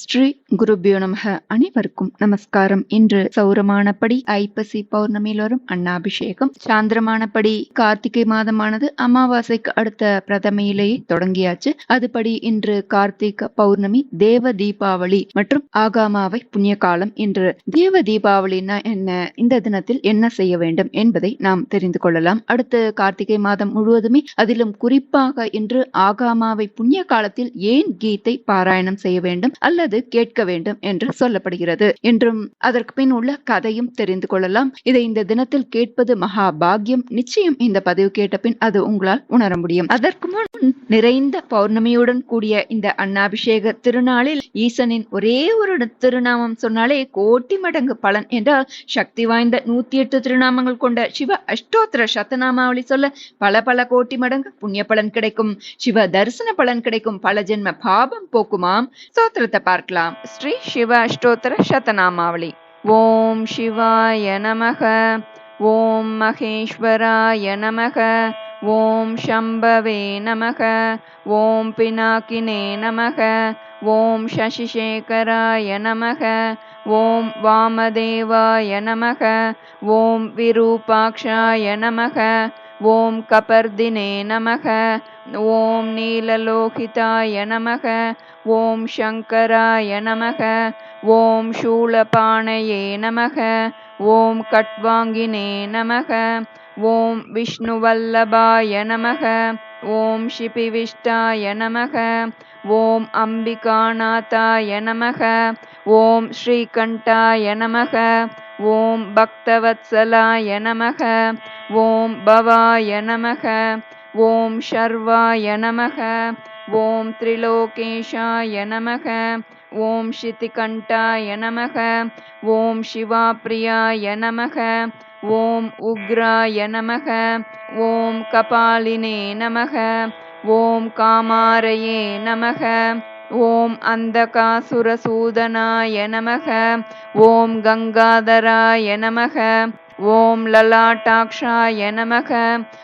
ஸ்ரீ குருபியோ நமக. அனைவருக்கும் நமஸ்காரம். இன்று சௌரமானபடி ஐப்பசி பௌர்ணமியில் வரும் அன்னாபிஷேகம். சாந்திரமானபடி கார்த்திகை மாதமானது அமாவாசைக்கு அடுத்த பிரதமையிலேயே தொடங்கியாச்சு. அதுபடி இன்று கார்த்திக பௌர்ணமி தேவ தீபாவளி மற்றும் ஆகாமாவை புண்ணிய காலம் இன்று தேவ தீபாவளினா என்ன? இந்த தினத்தில் என்ன செய்ய வேண்டும் என்பதை நாம் தெரிந்து கொள்ளலாம். அடுத்து கார்த்திகை மாதம் முழுவதுமே அதிலும் குறிப்பாக இன்று ஆகாமாவை புண்ணிய காலத்தில் ஏன் கீதை பாராயணம் செய்ய வேண்டும்? அல்லது கேட்க வேண்டும் என்று சொல்லப்படுகிறது. என்றும் அதற்கு பின் உள்ள கதையும் தெரிந்து கொள்ளலாம். இதை இந்த தினத்தில் கேட்பது மகா பாக்யம் நிச்சயம் இந்த பதிவு கேட்ட பின் அது உங்களால் உணர முடியும். அதற்கு முன் நிறைந்த பௌர்ணமியுடன் கூடிய இந்த அன்னாபிஷேக திருநாளில் ஈசனின் ஒரே ஒரு திருநாமம் சொன்னாலே கோட்டி மடங்கு பலன் என்றால் சக்தி வாய்ந்த நூத்தி எட்டு திருநாமங்கள் கொண்ட சிவ அஷ்டோத்திர சத்தநாமாவளி சொல்ல பல பல கோட்டி மடங்கு புண்ணிய பலன் கிடைக்கும். சிவ தரிசன பலன் கிடைக்கும். பல ஜென்ம பாபம் போக்குமாம். ஸ்தோத்திரத்தை பார்க்கலாம். ஸ்ரீ சிவ அஷ்டோத்தர சதநாமாவளி. ஓம் சிவாய நமக. ஓம் மகேஸ்வராய நமக. ஓம் சம்பவே நமக. ஓம் பினாக்கினே நமக. ஓம் சசிசேகராய நமக. ஓம் வாமதேவாய நமக. ஓம் விரூபாக்ஷாய நமக. ஓம் கபர்தினே நமக. ஓம் நீலலோகிதாய நமக. ஓம் சங்கராய நமக. ஓம் சூலபானையே நமக. ஓம் கட்வாங்கினே நமக. ஓம் விஷ்ணுவல்லபாய நமக. ஓம் ஷிபிவிஷ்டாய நமக. ஓம் அம்பிகாநாதாய நமக. ஓம் ஸ்ரீகண்டாய நமக. ஓம் பக்தவத்சலாய நமக. ஓம் பவாய நமக. ஓம் ஷர்வாய நமக. ஓம் திரிலோகேஷாய நமக ஓம் ஷிதிகண்டாய நமக ஓம் சிவாப்ரியாய நமக ஓம் உக்ராய நமக ஓம் கபாலினே நமக ஓம் காமாரையே நமக ஓம் அந்தகாசுரசூதனாய நமக ஓம் கங்காதராய நமக ஓம் லலாட்டாக்ஷாய நமக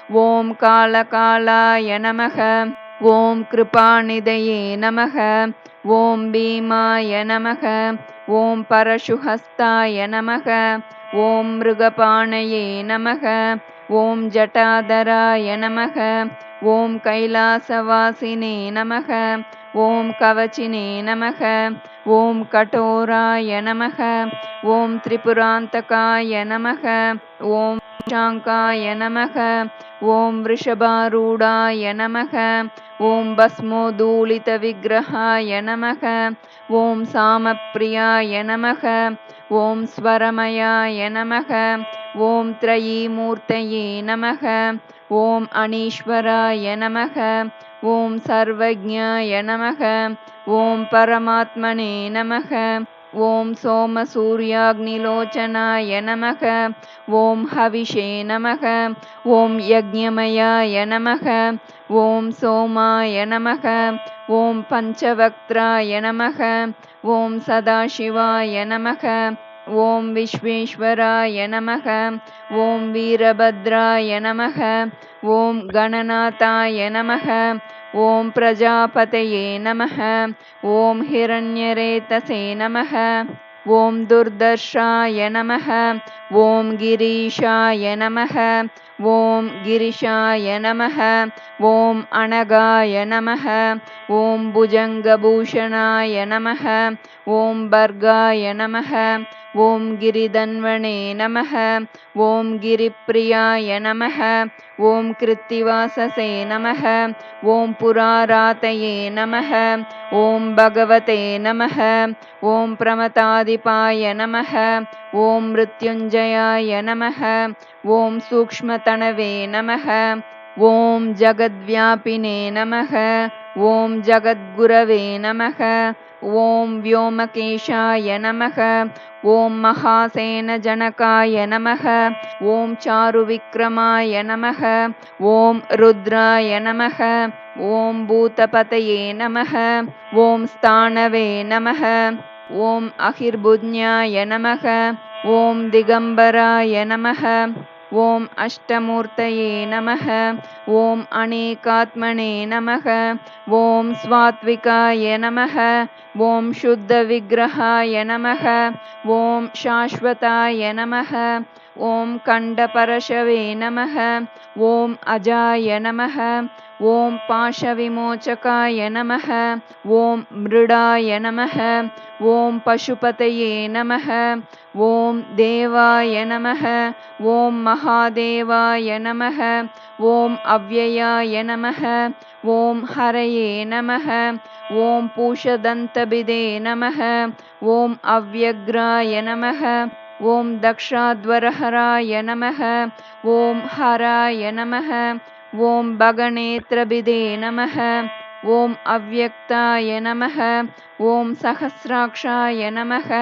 ஓம் காலகாலாய நமக. ஓம் கிருபாநிதயே நமக ஓம் பீமாய நமக ஓம் பரசுஹஸ்தாய நமக ஓம் மிருகபாணயே நமக ஓம் ஜட்டாதராய நமக ஓம் கைலாசவாசினே நமக ஓம் கவச்சினே நமக ஓம் கடோராய நமக ஓம் திரிபுராந்தகாய நமக ஓம் शाङ्काय नमः ॐ वृषभारूढाय नमः ॐ भस्मोदूलितविग्रहाय नमः ॐ सामप्रियाय नमः ॐ स्वरमयाय नमः ॐ त्रयीमूर्तये नमः ॐ अनीश्वराय नमः ॐ सर्वज्ञाय नमः ॐ परमात्मने नमः ஓம் சோம சூர்யாக்னிலோச்சனாய நமக ஓம் ஹவிஷே நமக ஓம் யஜ்யமயாய நமக ஓம் சோமாய நமக ஓம் பஞ்சவக்த்ராய நமக ஓம் சதாசிவாய நமக ஓம் விஸ்வேஸ்வராய நமக ஓம் வீரபத்ராய நமக ஓம் கணநாதாய நமக ॐ प्रजापतये नमः ॐ हिरण्यरेतसे नमः ॐ दुर्दर्शाय नमः ॐ गिरीशाय नमः ॐ गिरिशाय नमः ॐ अनगाय नमः ॐ भुजङ्गभूषणाय नमः ॐ भर्गाय नमः ॐ गिरिधन्वणे नमः ॐ गिरिप्रियाय नमः ॐ कृत्तिवाससे नमः ॐ पुरारातये नमः ॐ भगवते नमः ॐ प्रमतादिपाय नमः ॐ मृत्युञ्जयाय नमः ॐ सूक्ष्मतणवे नमः ॐ जगद्व्यापिने नमः ॐ जगद्गुरवे नमः ॐ व्योमकेशाय नमः ॐ महासेनजनकाय नमः ॐ चारुविक्रमाय नमः ॐ रुद्राय नमः ॐ भूतपतये नमः ॐ स्थाणवे नमः ॐ अहिर्भुज्ञाय नमः ॐ दिगम्बराय नमः ॐ अष्टमूर्तये नमः ॐ अनेकात्मने नमः ॐ स्वात्विकाय नमः ॐ शुद्धविग्रहाय नमः ॐ शाश्वताय नमः ॐ कण्डपरशवे नमः ॐ अजाय नमः ॐ पाशविमोचकाय नमः ॐ मृडाय नमः ॐ पशुपतये नमः ॐ देवाय नमः ॐ महादेवाय नमः ॐ अव्ययाय नमः ॐ हरये नमः ॐ पूषदन्तभिदे नमः ॐ अव्यग्राय नमः ॐ दक्षाध्वरहराय नमः ॐ हराय नमः ॐ भगनेत्रभिदे नमः ॐ अव्यक्ताय नमः ॐ सहस्राक्षाय नमः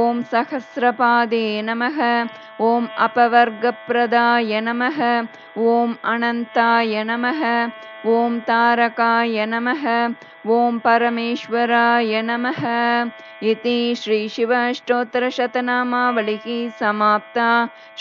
ॐ सहस्रपादे नमः ॐ अपवर्गप्रदाय नमः ॐ अनन्ताय नमः ॐ तारकाय नमः ॐ परमेश्वराय नमः। इति श्रीशिवाष्टोत्तरशतनामावलिः समाप्ता।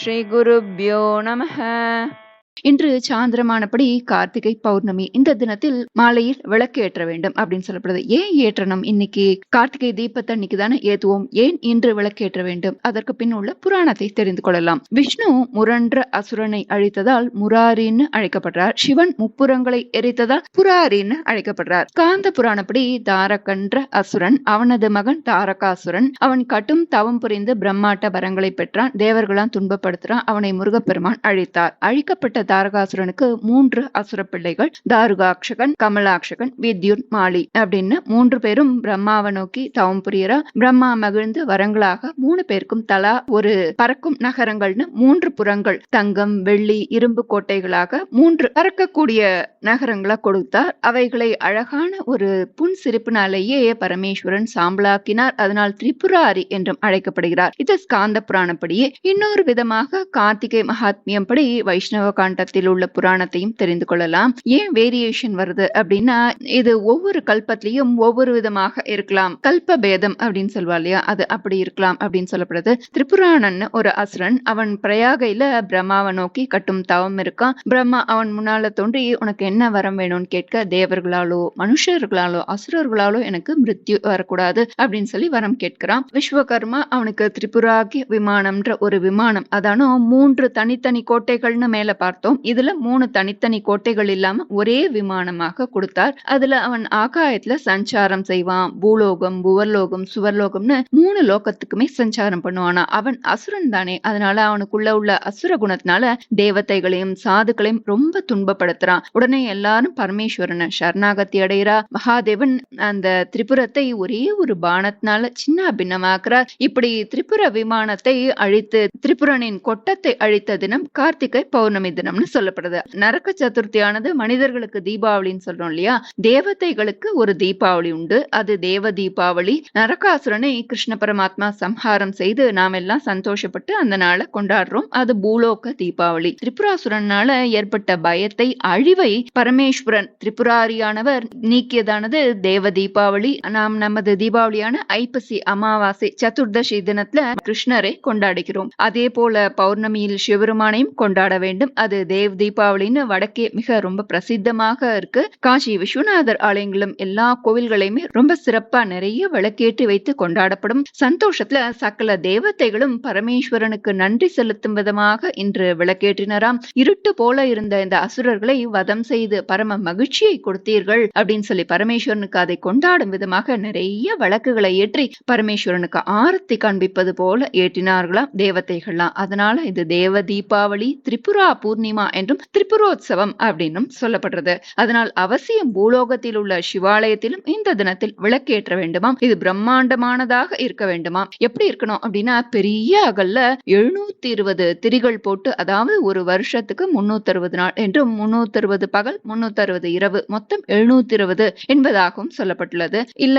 श्रीगुरुभ्यो नमः। இன்று சாந்திரமானபடி கார்த்திகை பௌர்ணமி இந்த தினத்தில் மாலையில் விளக்கு ஏற்ற வேண்டும் அப்படின்னு சொல்லப்படுது. ஏன் ஏற்றணும்? இன்னைக்கு கார்த்திகை தீபத்தன்னைக்கு தானே ஏத்துவோம். ஏன் இன்று விளக்கு ஏற்ற வேண்டும்? அதற்கு பின் உள்ள புராணத்தை தெரிந்து கொள்ளலாம். விஷ்ணு முரன்ற அசுரனை அழித்ததால் முராரின்னு அழைக்கப்படுறார். சிவன் முப்புறங்களை எரித்ததால் புராரின்னு அழைக்கப்படுறார். காந்த புராணப்படி தாரகன்ற அசுரன் அவனது மகன் தாரகாசுரன் அவன் கட்டும் தவம் புரிந்து பிரம்மாட்ட வரங்களை பெற்றான் தேவர்களால் துன்பப்படுத்துறான் அவனை முருகப்பெருமான் அழித்தார். அழிக்கப்பட்ட தாரகாசுரனுக்கு மூன்று அசுர பிள்ளைகள் தாருகாட்சகன் கமலாட்சகன் வித்யுன் மாலி அப்படின்னு மூன்று பேரும் பிரம்மாவை நோக்கி தவம் புரியற. பிரம்மா மகிழ்ந்து வரங்களாக மூணு பேருக்கும் தலா ஒரு பறக்கும் நகரங்கள்னு மூன்று புறங்கள். தங்கம் வெள்ளி இரும்பு கோட்டைகளாக மூன்று பறக்கக்கூடிய நகரங்களை கொடுத்தார். அவைகளை அழகான ஒரு புன் சிரிப்பினாலேயே பரமேஸ்வரன் சாம்பலாக்கினார். அதனால் திரிபுராரி என்றும் அழைக்கப்படுகிறார். இது ஸ்காந்த புராணப்படியே. இன்னொரு விதமாக கார்த்திகை மகாத்மியம் படி வைஷ்ணவ காண்ட கண்டத்தில் உள்ள புராணத்தையும் தெரிந்து கொள்ளலாம். ஏன் வேரியேஷன் வருது அப்படின்னா இது ஒவ்வொரு கல்பத்திலையும் ஒவ்வொரு விதமாக இருக்கலாம். கல்ப பேதம் அப்படின்னு சொல்லுவா இல்லையா? அது அப்படி இருக்கலாம் அப்படின்னு சொல்லப்படுது. திரிபுராணன் ஒரு அசுரன் அவன் பிரயாகையில பிரம்மாவை நோக்கி கட்டும் தவம் இருக்கான். பிரம்மா அவன் முன்னால தோன்றி உனக்கு என்ன வரம் வேணும்னு கேட்க தேவர்களாலோ மனுஷர்களாலோ அசுரர்களாலோ எனக்கு மிருத்யு வரக்கூடாது அப்படின்னு சொல்லி வரம் கேட்கிறான். விஸ்வகர்மா அவனுக்கு திரிபுராகி விமானம்ன்ற ஒரு விமானம். அதானோ மூன்று தனித்தனி கோட்டைகள்னு மேல பார்த்தோம். இதுல மூணு தனித்தனி கோட்டைகள் இல்லாம ஒரே விமானமாக கொடுத்தார். அதுல அவன் ஆகாயத்துல சஞ்சாரம் செய்வான். பூலோகம் புவர்லோகம் சுவர்லோகம்னு மூணு லோகத்துக்குமே சஞ்சாரம் பண்ணுவானா. அவன் அசுரன் தானே. அதனால அவனுக்குள்ள உள்ள அசுர குணத்தினால தேவதைகளையும் சாதுக்களையும் ரொம்ப துன்பப்படுத்துறான். உடனே எல்லாரும் பரமேஸ்வரனை சரணாகத்தி அடைகிறா. மகாதேவன் அந்த திரிபுரத்தை ஒரே ஒரு பானத்தினால சின்ன பின்னமாக்குறார் இப்படி திரிபுர விமானத்தை அழித்து திரிபுரனின் கொட்டத்தை அழித்த தினம் கார்த்திகை பௌர்ணமி தினம் தினம்னு சொல்லப்படுது. நரக சதுர்த்தியானது மனிதர்களுக்கு தீபாவளின்னு சொல்றோம் இல்லையா? தேவதைகளுக்கு ஒரு தீபாவளி உண்டு. அது தேவ தீபாவளி. நரகாசுரனை கிருஷ்ண பரமாத்மா சம்ஹாரம் செய்து நாம் எல்லாம் சந்தோஷப்பட்டு அந்த நாளை கொண்டாடுறோம். அது பூலோக தீபாவளி. திரிபுராசுரனால ஏற்பட்ட பயத்தை அழிவை பரமேஸ்வரன் திரிபுராரியானவர் நீக்கியதானது தேவ தீபாவளி. நாம் நமது தீபாவளியான ஐப்பசி அமாவாசை சதுர்தசி தினத்துல கிருஷ்ணரை கொண்டாடுகிறோம். அதே போல பௌர்ணமியில் சிவபெருமானையும் கொண்டாட வேண்டும். அது தேவ் தீபாவளின்னு வடக்கே மிக ரொம்ப பிரசித்தமாக இருக்கு. காசி விஸ்வநாதர் ஆலயங்களும் எல்லா கோவில்களையுமே ரொம்ப சிறப்பா நிறைய விளக்கேற்றி வைத்து கொண்டாடப்படும். சந்தோஷத்துல சகல தேவதைகளும் பரமேஸ்வரனுக்கு நன்றி செலுத்தும் விதமாக இன்று விளக்கேற்றினராம். இருட்டு போல இருந்த இந்த அசுரர்களை வதம் செய்து பரம மகிழ்ச்சியை கொடுத்தீர்கள் அப்படின்னு சொல்லி பரமேஸ்வரனுக்கு அதை கொண்டாடும் விதமாக நிறைய விளக்குகளை ஏற்றி பரமேஸ்வரனுக்கு ஆரத்தி காண்பிப்பது போல ஏற்றினார்களாம் தேவதைகள்லாம். அதனால இது தேவ தீபாவளி திரிபுரா பூர்ணிமா என்றும் திரிபுரோத்சவம் அப்படின்னும் சொல்லப்படுறது. அதனால் அவசியம் பூலோகத்தில் உள்ள சிவாலயத்திலும் இந்த தினத்தில் விளக்கேற்ற வேண்டுமாம். இது பிரம்மாண்டமானதாக இருக்க வேண்டுமாம். எப்படி இருக்கணும் அப்படின்னா பெரிய அகல்ல எழுநூத்தி இருபது திரிகள் போட்டு அதாவது ஒரு வருஷத்துக்கு முன்னூத்தி அறுபது நாள் என்றும் முன்னூத்தி அறுபது பகல் முன்னூத்தி அறுபது இரவு மொத்தம் எழுநூத்தி இருபது என்பதாகவும் சொல்லப்பட்டுள்ளது. இல்ல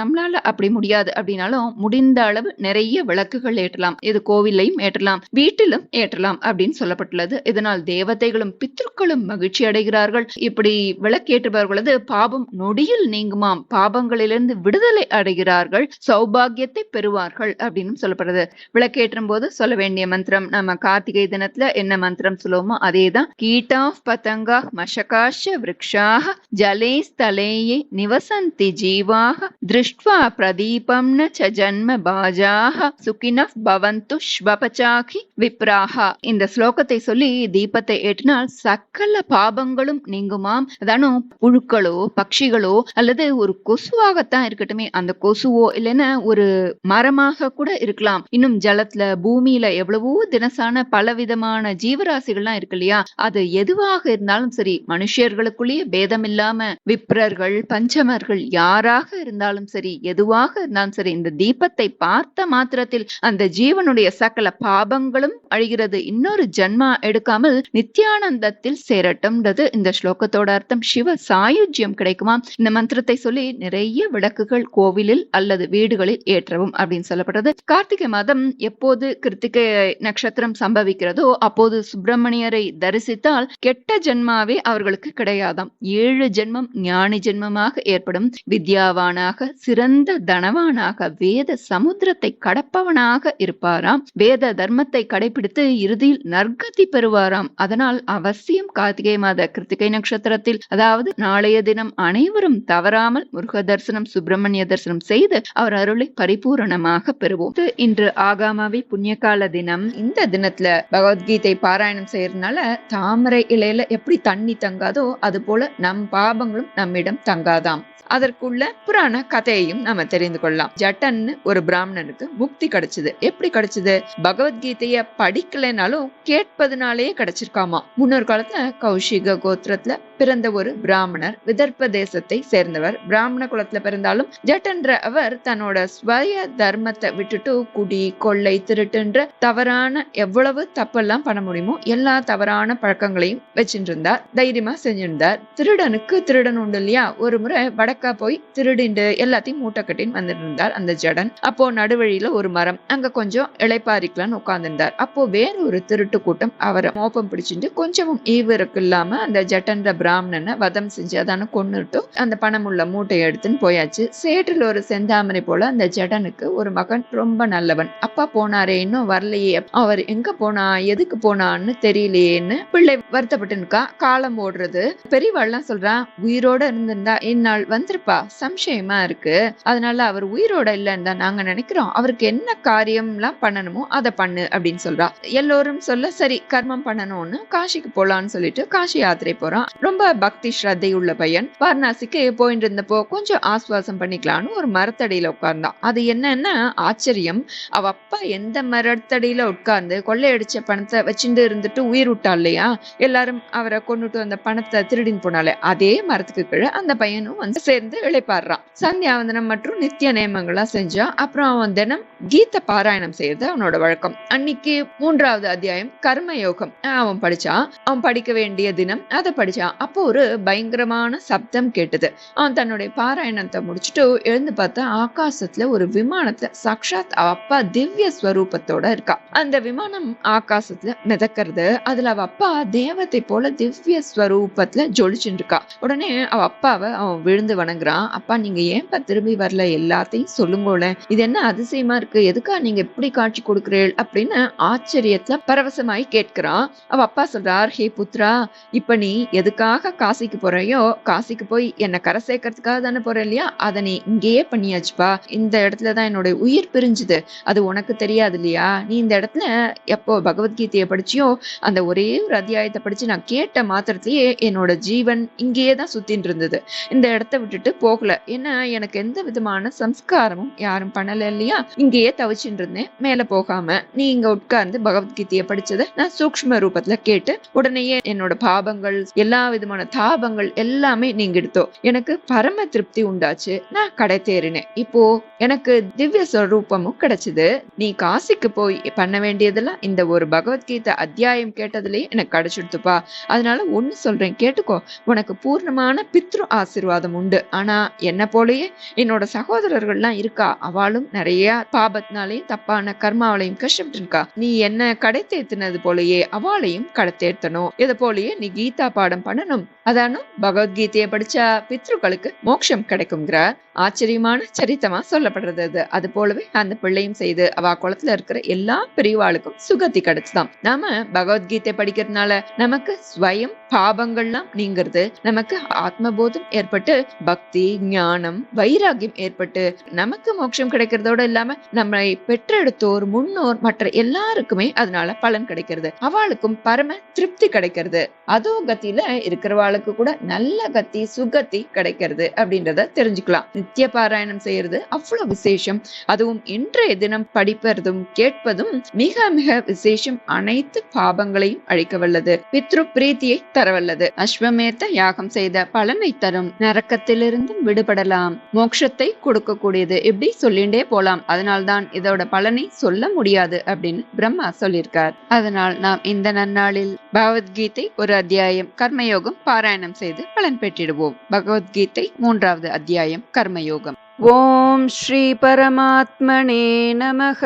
நம்மளால அப்படி முடியாது அப்படின்னாலும் முடிந்த அளவு நிறைய விளக்குகள் ஏற்றலாம். இது கோவிலையும் ஏற்றலாம் வீட்டிலும் ஏற்றலாம் அப்படின்னு சொல்லப்பட்டுள்ளது. இதனால் தேவதைகளும் பித்ருக்களும் மகிழ்ச்சி அடைகிறார்கள். இப்படி விளக்கேற்றுபவர்களது பாபம் நொடியில் நீங்குமாம். பாபங்களிலிருந்து விடுதலை அடைகிறார்கள். சௌபாகியத்தை பெறுவார்கள். அப்படின்னு சொல்லப்படுது. விளக்கேற்றும் போது சொல்ல வேண்டிய மந்திரம் நம்ம கார்த்திகை தினத்துல என்ன மந்திரம் சொல்லுவோமோ அதேதான். கீட்டா பதங்கா மஷகாஷ விரக்ஷாக ஜலே ஸ்தலேயே நிவசந்தி ஜீவாக திருஷ்டுவா பிரதீபம் ச ஜன்ம பாஜாக சுகினஃப் பவந்து ஸ்வபச்சாகி விப்ராஹா. இந்த ஸ்லோகத்தை சொல்லி தீப தீபத்தை ஏற்றினால் சக்கல பாபங்களும் நீங்குமாம். அதானும் புழுக்களோ பட்சிகளோ அல்லது ஒரு கொசுவாகத்தான் இருக்கட்டுமே. அந்த கொசுவோ இல்லைன்னா ஒரு மரமாக கூட இருக்கலாம். இன்னும் ஜலத்துல பூமியில எவ்வளவோ தினசான பலவிதமான ஜீவராசிகள்லாம் இருக்கு இல்லையா? அது எதுவாக இருந்தாலும் சரி மனுஷர்களுக்குள்ளேயே பேதம் இல்லாம விப்ரர்கள் பஞ்சமர்கள் யாராக இருந்தாலும் சரி எதுவாக இருந்தாலும் சரி இந்த தீபத்தை பார்த்த மாத்திரத்தில் அந்த ஜீவனுடைய சகல பாபங்களும் அழிகிறது. இன்னொரு ஜன்மா எடுக்காமல் நித்யானந்தத்தில் சேரட்டும்ன்றது இந்த ஸ்லோகத்தோட அர்த்தம். சிவ சாயுஜ்யம் கிடைக்குமாம் இந்த மந்திரத்தை சொல்லி நிறைய விளக்குகள் கோவிலில் அல்லது வீடுகளில் ஏற்றவும் அப்படின்னு சொல்லப்படுறது. கார்த்திகை மாதம் எப்போது கிருத்திகை நட்சத்திரம் சம்பவிக்கிறதோ அப்போது சுப்பிரமணியரை தரிசித்தால் கெட்ட ஜென்மாவே அவர்களுக்கு கிடையாதாம். ஏழு ஜென்மம் ஞானி ஜென்மமாக ஏற்படும். வித்யாவானாக சிறந்த தனவானாக வேத சமுத்திரத்தை கடப்பவனாக இருப்பாராம். வேத தர்மத்தை கடைபிடித்து இறுதியில் நற்கதி பெறுவாராம். அதனால் அவசியம் கார்த்திகை மாத கிருத்திகை நட்சத்திரத்தில் அதாவது நாளைய தினம் அனைவரும் தவறாமல் முருக தரிசனம் சுப்பிரமணிய தரிசனம் செய்து அவர் அருளை பரிபூரணமாக பெறுவோம். இன்று ஆகாமாவி புண்ணியகால தினம். இந்த தினத்துல பகவத்கீதை பாராயணம் செய்யறதுனால தாமரை இலையில எப்படி தண்ணி தங்காதோ அது போல நம் பாபங்களும் நம்மிடம் தங்காதாம். அதற்குள்ள புராண கதையையும் நாம தெரிந்து கொள்ளலாம். ஜட்டன்னு ஒரு பிராமணனுக்கு முக்தி கிடைச்சது. எப்படி கிடைச்சது? பகவத்கீதைய படிக்கலைனாலும் கேட்பதுனாலேயே கிடைச்சிருக்காமா? முன்னொரு காலத்துல கௌஷிக கோத்திரத்துல பிறந்த ஒரு பிராமணர் விதர்ப்ப தேசத்தை சேர்ந்தவர். பிராமண குலத்துல பிறந்தாலும் ஜட்டன்ற அவர் தன்னோட ஸ்வய தர்மத்தை விட்டுட்டு குடி கொள்ளை திருட்டுன்ற தவறான எவ்வளவு தப்பெல்லாம் பண்ண முடியுமோ எல்லா தவறான பழக்கங்களையும் வச்சுட்டு இருந்தார் தைரியமா செஞ்சிருந்தார். திருடனுக்கு திருடன் உண்டு இல்லையா? ஒரு முறை வடக்கு போய் திருடிண்டு எல்லாத்தையும் மூட்டை கட்டின்னு வந்துட்டு இருந்தார் அந்த ஜடன். அப்போ நடுவழியில ஒரு மரம். அங்க கொஞ்சம் இளைப்பாரிக்கலாம்னு உட்கார்ந்திருந்தார். அப்போ வேற ஒரு திருட்டு கூட்டம் அவரை மோப்பம் பிடிச்சிட்டு கொஞ்சமும் ஈவு இருக்கு இல்லாம அந்த ஜட்டன்ற பிராமணனை வதம் செஞ்சு அதான கொண்டுட்டு அந்த பணம் உள்ள மூட்டையை எடுத்துன்னு போயாச்சு. சேற்றில் ஒரு செந்தாமரை போல அந்த ஜடனுக்கு ஒரு மகன் ரொம்ப நல்லவன். அப்பா போனாரே இன்னும் வரலையே. அவர் எங்க போனா எதுக்கு போனான்னு தெரியலையேன்னு பிள்ளை வருத்தப்பட்டு இருக்கா காலம் ஓடுறது. பெரியவாள்லாம் சொல்றான் உயிரோட இருந்திருந்தா இந்நாள் வந்திருப்பா சம்சயமா இருக்கு. அதனால அவர் உயிரோட இல்லைன்னு தான் நாங்க நினைக்கிறோம். அவருக்கு என்ன காரியம்லாம் பண்ணணுமோ அதை பண்ணு அப்படின்னு சொல்றா. எல்லோரும் சொல்ல சரி கர்மம் பண்ணணும்னு காஷிக்கு போலான்னு சொல்லிட்டு காஷி யாத்திரை போறான். ரொம்ப பக்தி ஸ்ரத்தை உள்ள பையன். வாரணாசிக்கு போயிட்டு இருந்தப்போ கொஞ்சம் ஆஸ்வாசம் பண்ணிக்கலாம்னு ஒரு மரத்தடியில உட்கார்ந்தான். அது என்னன்னா ஆச்சரியம். அவ அப்பா எந்த மரத்தடியில உட்கார்ந்து கொள்ளையடிச்ச பணத்தை வச்சுட்டு இருந்துட்டு உயிர் விட்டா இல்லையா? எல்லாரும் அவரை கொண்டுட்டு அந்த பணத்தை திருடின்னு போனாலே அதே மரத்துக்கு கீழே அந்த பையனும் வந்து சேர்ந்து இழைப்பாடுறான் சந்தியாவந்தனம் மற்றும் நித்திய நியமங்கள்லாம் செஞ்சான் அப்புறம் அவன் தினம் கீத பாராயணம் செய்யறது அவனோட வழக்கம். அன்னைக்கு மூன்றாவது அத்தியாயம் கர்ம யோகம் அவன் படிச்சான் அவன் படிக்க வேண்டிய தினம் அதை படிச்சான் அப்போ ஒரு பயங்கரமான சப்தம் கேட்டது. அவன் தன்னுடைய பாராயணத்தை முடிச்சுட்டு எழுந்து பார்த்தா ஆகாசத்துல ஒரு விமானத்துல சாக்ஷாத் அவ அப்பா திவ்ய ஸ்வரூபத்தோட இருக்கா. அந்த விமானம் ஆகாசத்துல மிதக்கிறது அதுல அவ அப்பா தேவத்தை போல திவ்ய ஸ்வரூபத்துல ஜொலிச்சுட்டு இருக்கா. உடனே அவ அப்பாவை அவன் விழுந்து வணங்குறான். அப்பா நீங்க ஏன்பா திரும்பி வரல? எல்லாத்தையும் சொல்லுங்கோல இது என்ன அதிசயமா இருக்கு? எதுக்கா நீங்க எப்படி காட்சி கொடுக்குறீள்? அப்படின்னு ஆச்சரியத்துல பரவசமாய் கேட்கிறான். அவ அப்பா சொல்றார் ஹே புத்ரா இப்ப நீ எதுக்காக காசிக்கு போறையோ காசிக்கு போய் என்ன கரை சேர்க்கறதுக்காக தானே போற இல்லையா? அதை நீ இங்கேயே பண்ணியாச்சுப்பா. இந்த இடத்துலதான் என்னோட உயிர் பிரிஞ்சுது. அது உனக்கு தெரியாது இல்லையா? நீ இந்த இடத்துல எப்போ பகவத்கீதையை படிச்சியோ அந்த ஒரே ஒரு அத்தியாயத்தை படிச்சு நான் கேட்ட மாத்திரத்திலேயே என்னோட ஜீவன் இங்கேயே தான் சுத்தின்னு இருந்தது. இந்த இடத்த விட்டுட்டு போகல. ஏன்னா எனக்கு எந்த விதமான சம்ஸ்காரமும் யாரும் பண்ணல இல்லையா? இங்கேயே தவிச்சுட்டு இருந்தேன் மேல போகாம நீ இங்க உட்கார்ந்து பகவத்கீதையை படிச்சதை நான் சூக்ஷ்ம ரூபத்துல கேட்டு உடனேயே என்னோட பாபங்கள் எல்லா விதமான தாபங்கள் எல்லாமே நீங்கிடுத்தோ. எனக்கு பரம திருப்தி உண்டாச்சு. நான் கடை தேறினேன். இப்போ எனக்கு திவ்ய ஸ்வரூபமும் கிடைச்சது. நீ காசிக்கு போய் பண்ண வேண்டியதெல்லாம் இந்த ஒரு பகவத்கீதை அத்தியாயம் கேட்டதுலயே எனக்கு கிடைச்சிடுத்துப்பா. அதனால ஒண்ணு சொல்றேன் கேட்டுக்கோ. உனக்கு பூர்ணமான பித்ரு ஆசீர்வாதம் உண்டு. ஆனா என்ன போலயே என்னோட சகோதரர்கள்லாம் இருக்கா? அவளும் நிறைய பாபத்னாலையும் தப்பான கர்மாவளையும் கஷ்டப்பட்டு இருக்கா. நீ என்ன கடை தேத்தினது போலயே அவளையும் கடை தேத்தணும் இத போலயே நீ கீதா பாடம் பண்ணணும். அதானும் பகவத்கீதையை படிச்சா பித்ருக்களுக்கு மோட்சம் கிடைக்குங்கிற ஆச்சரியமான சரித்தமா சொல்லப்படுறது அது. அது போலவே அந்த பிள்ளையும் செய்து அவ குளத்துல இருக்கிற எல்லா பெரியவாளுக்கும் சுகத்தி கிடைச்சுதான். நாம பகவத்கீதை படிக்கிறதுனால நமக்கு ஸ்வயம் பாபங்கள்லாம் நீங்கிறது நமக்கு ஆத்மபோதம் ஏற்பட்டு பக்தி ஞானம் வைராகியம் ஏற்பட்டு நமக்கு மோட்சம் கிடைக்கிறதோட இல்லாம நம்மை பெற்றெடுத்தோர் முன்னோர் மற்ற எல்லாருக்குமே அதனால பலன் கிடைக்கிறது. அவளுக்கும் பரம திருப்தி கிடைக்கிறது. அதோ கத்தியில இருக்கிறவாளுக்கு கூட நல்ல கத்தி சுகத்தி கிடைக்கிறது அப்படின்றத தெரிஞ்சுக்கலாம். நித்திய பாராயணம் செய்யறது அவ்வளவு விசேஷம். அதுவும் இன்றைய தினம் படிப்பதும் கேட்பதும் மிக மிக விசேஷம். அனைத்து பாபங்களையும் அழிக்க வல்லது. பித்ரு பிரீத்தியை தரவல்லது அஸ்வமேத்த யாகம் செய்த பலனை தரும். நரக்கத்திலிருந்தும் விடுபடலாம். மோட்சத்தை கொடுக்கக்கூடியது. இப்படி சொல்லிண்டே போலாம். அதனால்தான் இதோட பலனை சொல்ல முடியாது அப்படின்னு பிரம்மா சொல்லியிருக்கார். அதனால் நாம் இந்த நன்னாளில் பகவத்கீதை ஒரு அத்தியாயம் கர்மயோகம் பாராயணம் செய்து பலன் பெற்றிடுவோம் பகவத்கீதை மூன்றாவது அத்தியாயம் கர்மயோகம் ॐ श्रीपरमात्मने नमः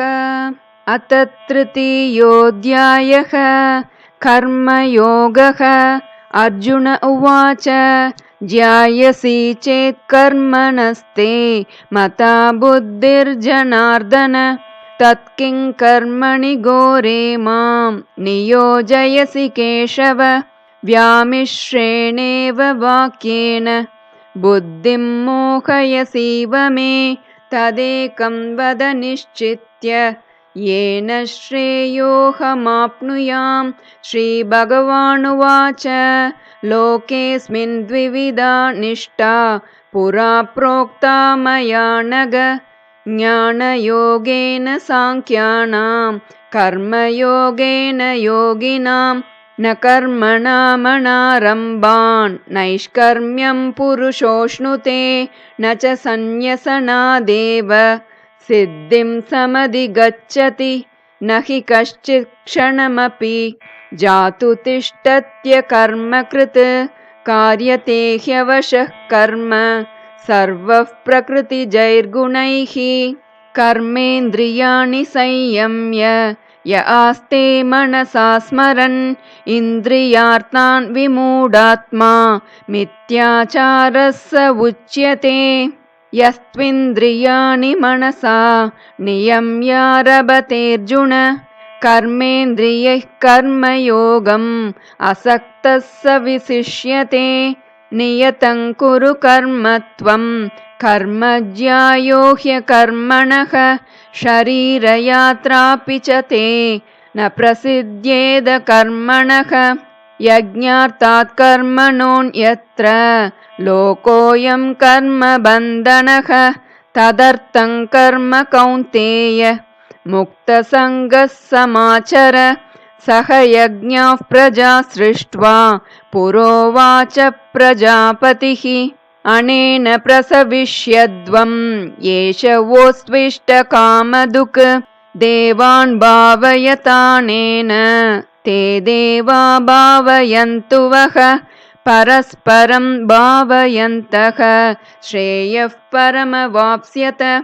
अथ तृतीयोऽध्यायः कर्मयोगः अर्जुन उवाच ज्यायसि चेत् कर्मणस्ते मता बुद्धिर्जनार्दन तत्किं कर्मणि घोरे मां नियोजयसि केशव व्यामिश्रेणेव वाक्येन बुद्धिं मोहयसीव मे तदेकं वद निश्चित्य। येन श्रेयोऽहमाप्नुयां श्रीभगवानुवाच। लोकेऽस्मिन् द्विविधा निष्ठा पुरा प्रोक्ता मया नग। ज्ञानयोगेन साङ्ख्यानां कर्मयोगेन योगिनां न कर्मणामणारम्भान् नैष्कर्म्यं पुरुषोष्णुते न च सन्न्यसनादेव। सिद्धिं समधिगच्छति न हि कश्चित् क्षणमपि। जातु तिष्ठत्य कर्मकृत् कार्यते ह्यवशः कर्म। सर्वः प्रकृतिजैर्गुणैः कर्मेन्द्रियाणि संयम्य य आस्ते मनसा स्मरन् इन्द्रियार्थान् विमूढात्मा मिथ्याचारः स उच्यते। यस्त्विन्द्रियाणि मनसा नियम्यारभतेऽर्जुन कर्मेन्द्रियैः कर्मयोगम् असक्तः स विशिष्यते। नियतं कुरु कर्म त्वं कर्मज्यायो ह्यकर्मणः शरीरयात्रापि च ते न प्रसिद्ध्येद कर्मणः यज्ञार्थात् कर्मणोऽन्यत्र लोकोऽयं कर्मबन्धनः तदर्थं कर्म कौन्तेय मुक्तसङ्गः समाचर सह यज्ञाः प्रजा सृष्ट्वा पुरोवाच प्रजापतिः अनेन प्रसविष्यद्वं एष वोस्त्विष्टकामदुक्। देवान् भावयतानेन। ते देवा भावयन्तु वः। परस्परं भावयन्तः। श्रेयः परमवाप्स्यत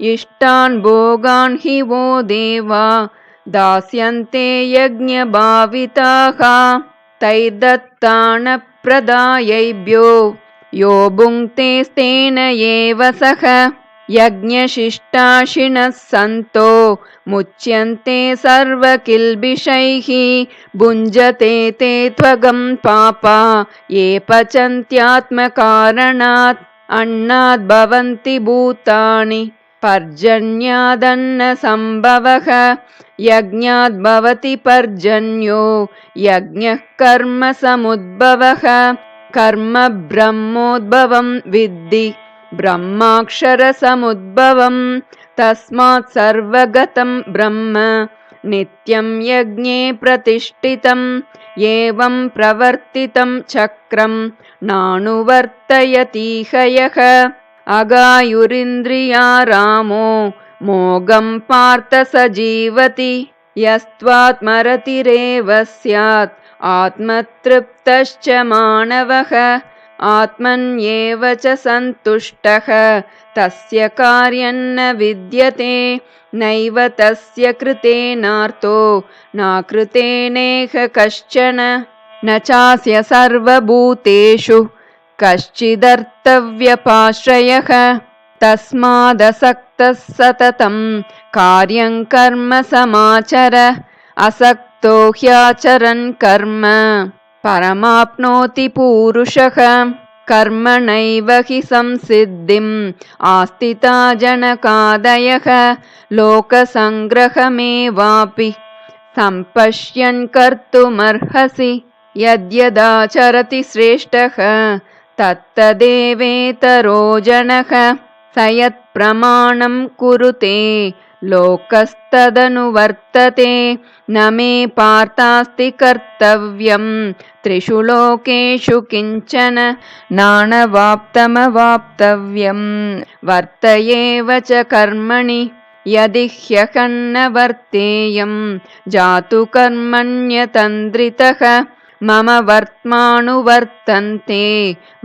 इष्टान् भोगान् हि वो देवा। दास्यन्ते यज्ञभाविताः। तैर्दत्तानप्रदायैभ्यो यो भुङ्क्तेस्तेन एव सः यज्ञशिष्टाशिनः सन्तो मुच्यन्ते सर्वकिल्बिषैः भुञ्जते ते त्वगं पापा ये पचन्त्यात्मकारणात् अन्नाद् भवन्ति भूतानि। पर्जन्यादन्नसम्भवः यज्ञाद् भवति पर्जन्यो यज्ञः कर्मसमुद्भवः कर्म ब्रह्मोद्भवं विद्धि ब्रह्माक्षरसमुद्भवं तस्मात् सर्वगतं ब्रह्म नित्यं यज्ञे प्रतिष्ठितम् एवं प्रवर्तितं चक्रं नानुवर्तयतीह यः अगायुरिन्द्रिया रामो मोगं पार्थ स जीवति यस्त्वात्मरतिरेव स्यात् आत्मतृप्तश्च मानवः आत्मन्येव च सन्तुष्टः। तस्य कार्यन्न विद्यते नैव तस्य कृतेनार्तो नाकृतेनेह कश्चन। न चास्य सर्वभूतेषु कश्चिदर्थव्यपाश्रयः तस्मादसक्तः सततं कार्यं कर्म समाचर असक्तो ह्याचरन् कर्म। परमाप्नोति पूरुषः। कर्मणैव हि संसिद्धिम्। आस्तिता जनकादयः। लोकसङ्ग्रहमेवापि। सम्पश्यन् कर्तुमर्हसि। यद्यदाचरति श्रेष्ठः। तत्तदेवेतरो जनः। स यत्प्रमाणं कुरुते लोकस्तदनुवर्तते न मे पार्थास्ति कर्तव्यं त्रिषु लोकेषु किञ्चन नाणवाप्तमवाप्तव्यं वर्त एव च कर्मणि यदि ह्यहन्न वर्तेयं जातु कर्मण्यतन्द्रितः मम वर्त्मानुवर्तन्ते।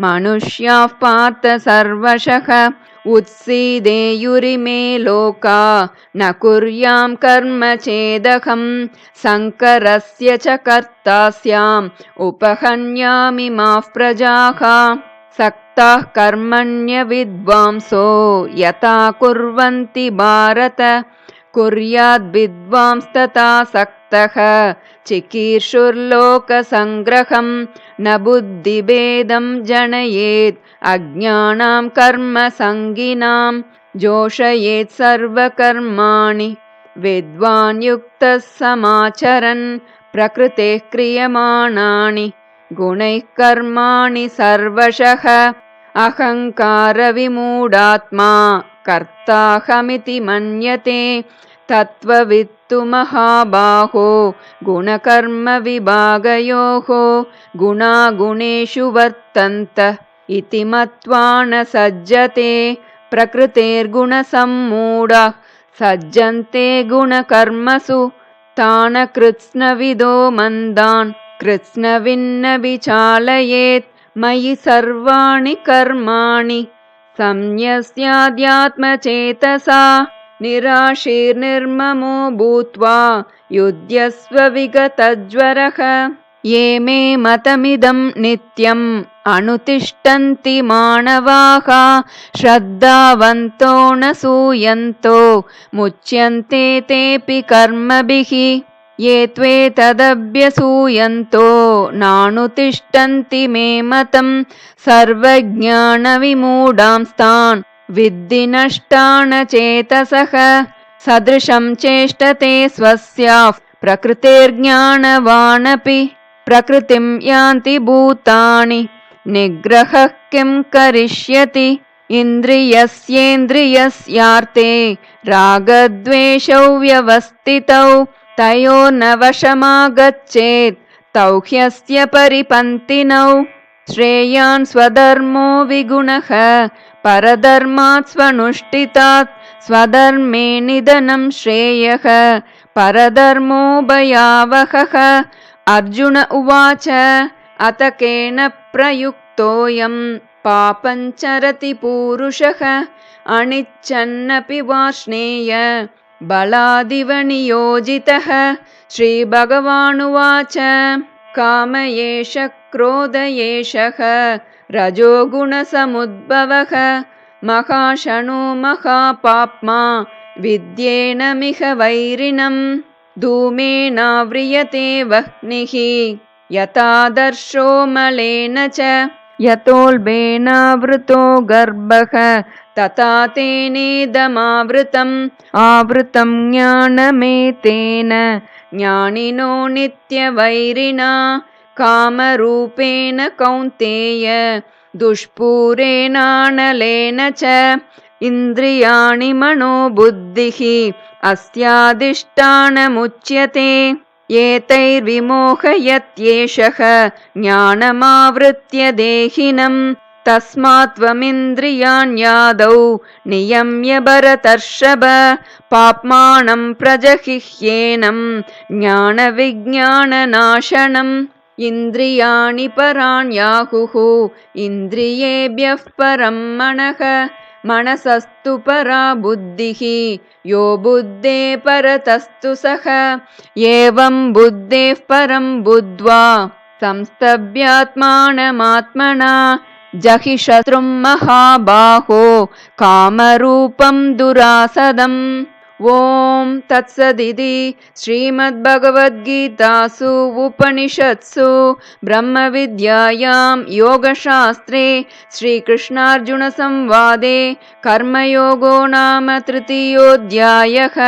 मनुष्याः पार्थ सर्वशः उत्सीदेयुरिमे लोका न कुर्यां कर्म चेदहं शङ्करस्य च कर्ता स्याम् उपहन्यामि माः प्रजाः। सक्ताः कर्मण्यविद्वांसो यथा कुर्वन्ति भारत कुर्याद्विद्वांस्तथा सक्तः चिकीर्षुर्लोकसङ्ग्रहं न बुद्धिभेदं जनयेत् अज्ञानां कर्मसङ्गिनां जोषयेत् सर्वकर्माणि। विद्वान् युक्तः समाचरन् प्रकृतेः क्रियमाणानि गुणैः कर्माणि सर्वशः। अहङ्कारविमूढात्मा कर्ताहमिति मन्यते तत्त्ववित्तु महाबाहो गुणकर्मविभागयोः गुणागुणेषु वर्तन्त इति मत्वा न सज्जते प्रकृतेर्गुणसम्मूढाः सज्जन्ते गुणकर्मसु तान् कृत्स्नविदो मन्दान् कृत्स्नविन्न विचालयेत् मयि सर्वाणि कर्माणि संन्यस्याद्यात्मचेतसा निराशीर्निर्ममो भूत्वा युध्यस्व विगतज्वरः। ये मे मतमिदं नित्यम् अनुतिष्ठन्ति मानवाः। श्रद्धावन्तो न सूयन्तो मुच्यन्ते तेऽपि कर्मभिः। ये त्वेतदभ्यसूयन्तो नानुतिष्ठन्ति मे मतं सर्वज्ञानविमूढांस्तान् विद्धि नष्टान चेतसः सदृशं चेष्टते स्वस्याः प्रकृतेर्ज्ञानवानपि प्रकृतिं यान्ति भूतानि। निग्रहः किं करिष्यति? इन्द्रियस्येन्द्रियस्यार्थे रागद्वेषौ व्यवस्थितौ तयोर्न वशमागच्छेत्। तौ ह्यस्य परिपन्तिनौ श्रेयान् स्वधर्मो विगुणः परधर्मात् स्वनुष्ठितात् स्वधर्मे निधनं श्रेयः। परधर्मो भयावहः अर्जुन उवाच अत केन प्रयुक्तोऽयं पापञ्चरति पूरुषः अनिच्छन्नपि वार्ष्णेय बलादिव नियोजितः श्रीभगवानुवाच काम एष क्रोध एषः रजोगुणसमुद्भवः। महाशनो महापाप्मा विद्येनमिह वैरिणम् धूमेनाव्रियते वह्निः। यथादर्शो मलेन च यतोल्बेनावृतो गर्भः। तथा तेनेदमावृतम् आवृतं ज्ञानमेतेन। ज्ञानिनो नित्यवैरिणा कामरूपेण कौन्तेय दुष्पूरेणानलेन च इन्द्रियाणि मनो बुद्धिः अस्याधिष्ठानमुच्यते एतैर्विमोहयत्येषः ज्ञानमावृत्य देहिनम् तस्मात् त्वमिन्द्रियाण्यादौ नियम्य भरतर्षभ पाप्मानं प्रजहिह्येनं ज्ञानविज्ञाननाशनम् इन्द्रियाणि पराण्याहुः इन्द्रियेभ्यः परं मनः मनसस्तु परा बुद्धिः यो बुद्धे परतस्तु सः एवं बुद्धेः परं बुद्ध्वा संस्तभ्यात्मानमात्मना जहि शत्रुं महाबाहो कामरूपं दुरासदम् ॐ तत्सदिति श्रीमद्भगवद्गीतासु उपनिषत्सु ब्रह्मविद्यायां योगशास्त्रे श्रीकृष्णार्जुनसंवादे कर्मयोगो नाम तृतीयोऽध्यायः